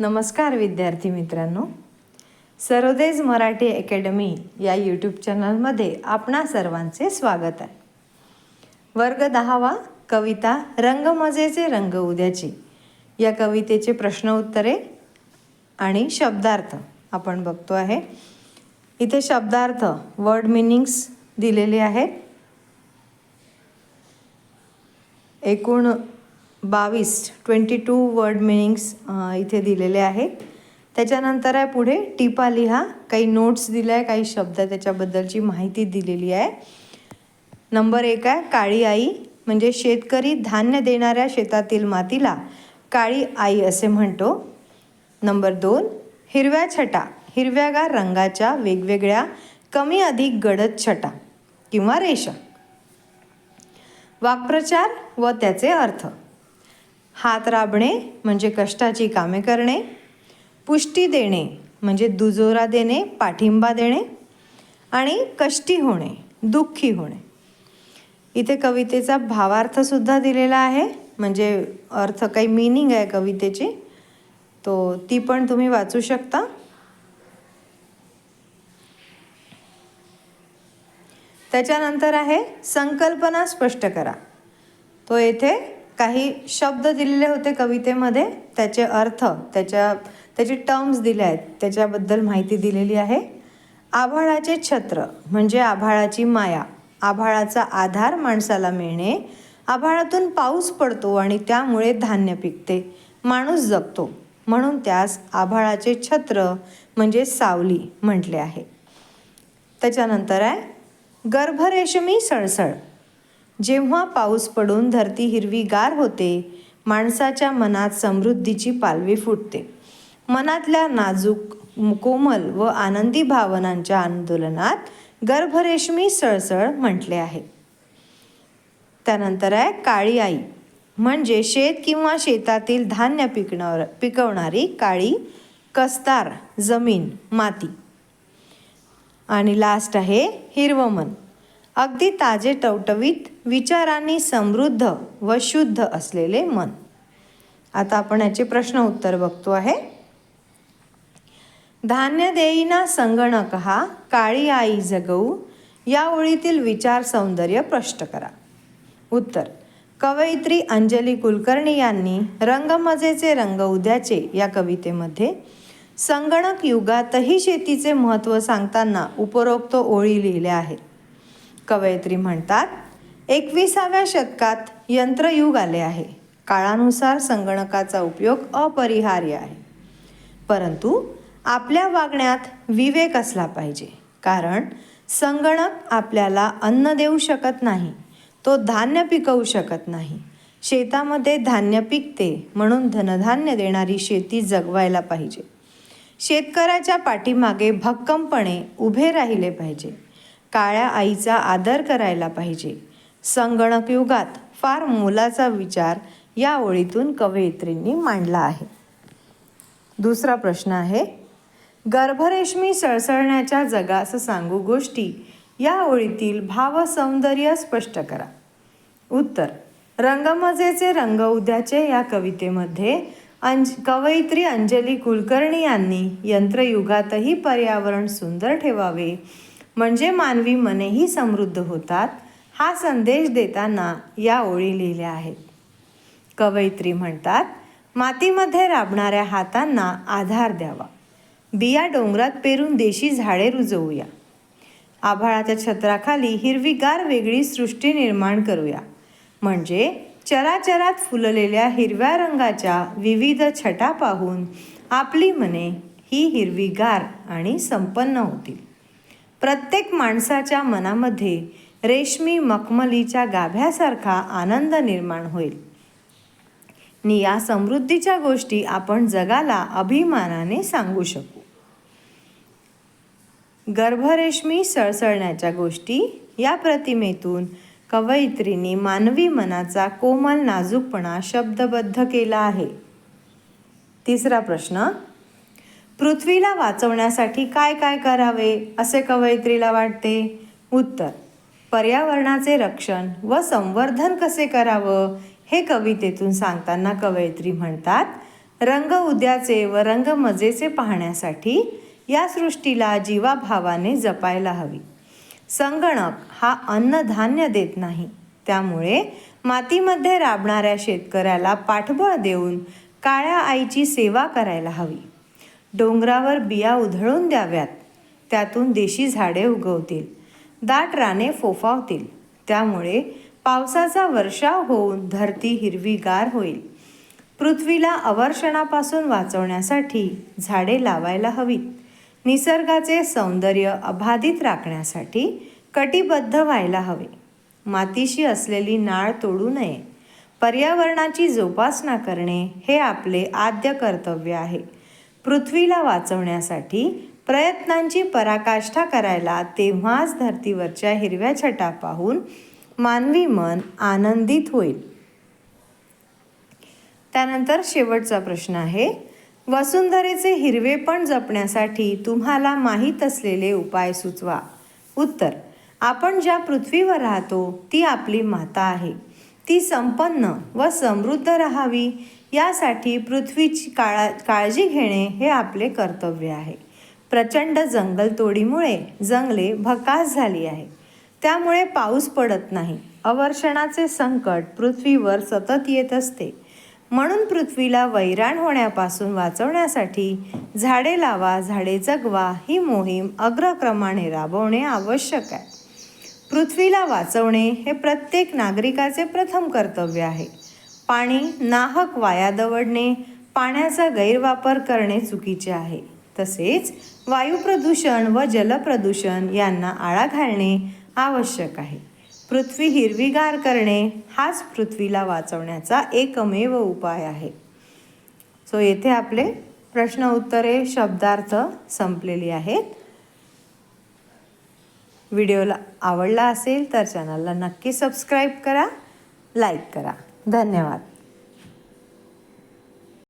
नमस्कार विद्यार्थी मित्रांनो. सरोदेज मराठी अकॅडमी या यूट्यूब चॅनलमध्ये आपणा सर्वांचे स्वागत आहे. वर्ग दहावा कविता रंगमजेचे रंग उद्याची. या कवितेचे प्रश्न उत्तरे आणि शब्दार्थ आपण बघतो आहे. इथे शब्दार्थ वर्ड मिनिंग्स दिलेले आहेत. एकूण बावीस ट्वेंटी टू वर्ड मिनिंग्स इथे दिलेले आहेत. त्याच्यानंतर आहे पुढे टिपा लिहा. काही नोट्स दिल्या आहे काही शब्द त्याच्याबद्दलची माहिती दिलेली आहे. नंबर एक आहे काळी आई म्हणजे शेतकरी धान्य देणाऱ्या शेतातील मातीला काळी आई असे म्हणतो. नंबर दोन हिरव्या छटा हिरव्यागार रंगाच्या वेगवेगळ्या कमी अधिक गडद छटा किंवा रेषा वाक्प्रचार व त्याचे अर्थ. हात राबणे म्हणजे कष्टाची कामे करणे पुष्टी देणे म्हणजे दुजोरा देणे पाठिंबा देणे आणि कष्टी होणे दुःखी होणे. इथे कवितेचा भावार्थसुद्धा दिलेला आहे म्हणजे अर्थ काही मिनिंग आहे कवितेची तो ती पण तुम्ही वाचू शकता. त्याच्यानंतर आहे संकल्पना स्पष्ट करा. तो येथे काही शब्द दिलेले होते कवितेमध्ये त्याचे अर्थ त्याच्या त्याचे टर्म्स दिले आहेत त्याच्याबद्दल माहिती दिलेली आहे. आभाळाचे छत्र म्हणजे आभाळाची माया. आभाळाचा आधार माणसाला मिळणे आभाळातून पाऊस पडतो आणि त्यामुळे धान्य पिकते माणूस जगतो. म्हणून त्यास आभाळाचे छत्र म्हणजे सावली म्हटले आहे. त्याच्यानंतर आहे गर्भरेशमी सळसळ. जेव्हा पाऊस पडून धरती हिरवीगार होते माणसाच्या मनात समृद्धीची पालवी फुटते. मनातल्या नाजूक कोमल व आनंदी भावनांच्या आंदोलनात गर्भरेशमी सळसळ म्हटले आहे. त्यानंतर आहे काळी आई. म्हणजे शेत किंवा शेतातील धान्य पिकणार पिकवणारी काळी कस्तार जमीन माती. आणि लास्ट आहे हिरवं मन. अगदी ताजे टवटवीत विचारांनी समृद्ध व शुद्ध असलेले मन. आता आपण याचे प्रश्न उत्तर बघतो आहे. धान्य देईना संगणक हा काळी आई जगवू या ओळीतील विचार सौंदर्य प्रष्ट करा. उत्तर कवयित्री अंजली कुलकर्णी यांनी रंगमजेचे रंग उद्याचे या कवितेमध्ये संगणक युगातही शेतीचे महत्त्व सांगताना उपरोक्त ओळी लिहिल्या आहेत. कवयित्री म्हणतात एकविसाव्या शतकात यंत्रयुग आले आहे. काळानुसार संगणकाचा उपयोग अपरिहार्य आहे. परंतु आपल्या वागण्यात विवेक असला पाहिजे कारण संगणक आपल्याला अन्न देऊ शकत नाही तो धान्य पिकवू शकत नाही. शेतामध्ये धान्य पिकते म्हणून धनधान्य देणारी शेती जगवायला पाहिजे. शेतकऱ्याच्या पाठीमागे भक्कमपणे उभे राहिले पाहिजे. काळ्या आईचा आदर करायला पाहिजे. संगणक युगात फार मोलाचा विचार या ओळीतून कवयित्रींनी मांडला आहे. दुसरा प्रश्न आहे गर्भरेशमी सळसळण्याच्या जगास सांगू गोष्टी या ओळीतील भावसौंदर्य स्पष्ट करा. उत्तर रंगमजेचे रंग उद्याचे या कवितेमध्ये अंज कवयित्री अंजली कुलकर्णी यांनी यंत्रयुगातही पर्यावरण सुंदर ठेवावे म्हणजे मानवी मनेही समृद्ध होतात हा संदेश देताना या ओळी लिहिल्या आहेत. कवयित्री म्हणतात मातीमध्ये राबणाऱ्या हातांना आधार द्यावा. बिया डोंगरात पेरून देशी झाडे रुजवूया. आभाळाच्या छत्राखाली हिरवीगार वेगळी सृष्टी निर्माण करूया. म्हणजे चराचरात फुललेल्या हिरव्या रंगाच्या विविध छटा पाहून आपली मने ही हिरवीगार आणि संपन्न होतील. प्रत्येक माणसाच्या मनामध्ये रेशमी मखमलीच्या गाभ्यासारखा आनंद निर्माण होईल. नि या समृद्धीच्या गोष्टी आपण जगाला अभिमानाने सांगू शकू. गर्भरेशमी सळसळण्याच्या गोष्टी या प्रतिमेतून कवयित्रींनी मानवी मनाचा कोमल नाजूकपणा शब्दबद्ध केला आहे. तिसरा प्रश्न पृथ्वीला वाचवण्यासाठी काय काय करावे असे कवयित्रीला वाटते? उत्तर पर्यावरणाचे रक्षण व संवर्धन कसे करावं हे कवितेतून सांगताना कवयित्री म्हणतात रंग उद्याचे व रंग मजेचे पाहण्यासाठी या सृष्टीला जीवाभावाने जपायला हवी. संगणक हा अन्नधान्य देत नाही. त्यामुळे मातीमध्ये राबणाऱ्या शेतकऱ्याला पाठबळ देऊन काळ्या आईची सेवा करायला हवी. डोंगरावर बिया उधळून द्याव्यात. त्यातून देशी झाडे उगवतील. दाट राने फोफावतील. त्यामुळे पावसाचा वर्षाव होऊन धरती हिरवीगार होईल. पृथ्वीला अवर्षणापासून वाचवण्यासाठी झाडे लावायला हवीत. निसर्गाचे सौंदर्य अबाधित राखण्यासाठी कटिबद्ध व्हायला हवे. मातीशी असलेली नाळ तोडू नये. पर्यावरणाची जोपासना करणे हे आपले आद्य कर्तव्य आहे. पृथ्वीला वाचवण्यासाठी प्रयत्नांची पराकाष्ठा करायला तेव्हाच धर्तीवरच्या हिरव्या छटा पाहून मानवी मन आनंदित होईल. त्यानंतर शेवटचा प्रश्न आहे वसुंधरेचे हिरवेपण जपण्यासाठी तुम्हाला माहीत असलेले उपाय सुचवा. उत्तर आपण ज्या पृथ्वीवर राहतो ती आपली माता आहे. ती संपन्न व समृद्ध राहावी यासाठी पृथ्वीची काळा काळजी घेणे हे आपले कर्तव्य आहे. प्रचंड जंगलतोडीमुळे जंगले भकास झाली आहे त्यामुळे पाऊस पडत नाही. अवर्षणाचे संकट पृथ्वीवर सतत येत असते. म्हणून पृथ्वीला वैराण होण्यापासून वाचवण्यासाठी झाडे लावा झाडे जगवा ही मोहीम अग्रक्रमाने राबवणे आवश्यक आहे. पृथ्वीला वाचवणे हे प्रत्येक नागरिकाचे प्रथम कर्तव्य आहे. पाणी नाहक वाया दवडणे पाण्याचा गैरवापर करणे चुकीचे आहे. तसेच वायू प्रदूषण व जलप्रदूषण यांना आळा घालणे आवश्यक आहे. पृथ्वी हिरवीगार करणे हाच पृथ्वीला वाचवण्याचा एकमेव उपाय आहे. सो येथे आपले प्रश्न उत्तरे शब्दार्थ संपलेली आहेत. व्हिडिओला आवडला असेल तर चॅनलला नक्की सबस्क्राईब करा लाईक करा. धन्यवाद.